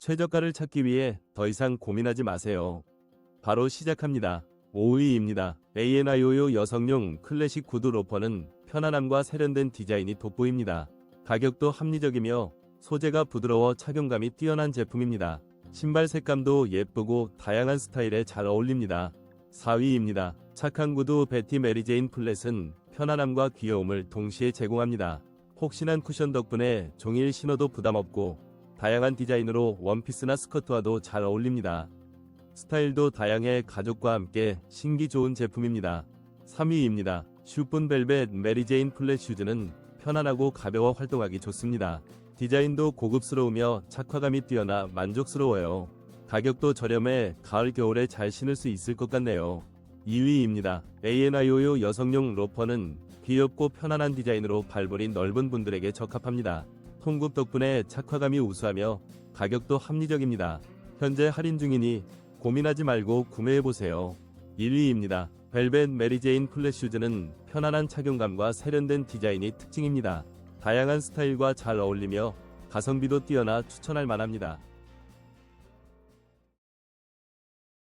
최저가를 찾기 위해 더 이상 고민하지 마세요. 바로 시작합니다. 5위입니다. ANIO요 여성용 클래식 구두 로퍼는 편안함과 세련된 디자인이 돋보입니다. 가격도 합리적이며 소재가 부드러워 착용감이 뛰어난 제품입니다. 신발 색감도 예쁘고 다양한 스타일에 잘 어울립니다. 4위입니다. 착한 구두 베티 메리제인 플랫은 편안함과 귀여움을 동시에 제공합니다. 혹신한 쿠션 덕분에 종일 신어도 부담없고 다양한 디자인으로 원피스나 스커트와도 잘 어울립니다. 스타일도 다양해 가족과 함께 신기 좋은 제품입니다. 3위입니다. 슈폰 벨벳 메리제인 플랫 슈즈는 편안하고 가벼워 활동하기 좋습니다. 디자인도 고급스러우며 착화감이 뛰어나 만족스러워요. 가격도 저렴해 가을 겨울에 잘 신을 수 있을 것 같네요. 2위입니다. ANIO요 여성용 로퍼는 귀엽고 편안한 디자인으로 발볼이 넓은 분들에게 적합합니다. 통굽 덕분에 착화감이 우수하며 가격도 합리적입니다. 현재 할인 중이니 고민하지 말고 구매해보세요. 1위입니다. 벨벳 메리제인 플랫 슈즈는 편안한 착용감과 세련된 디자인이 특징입니다. 다양한 스타일과 잘 어울리며 가성비도 뛰어나 추천할 만합니다.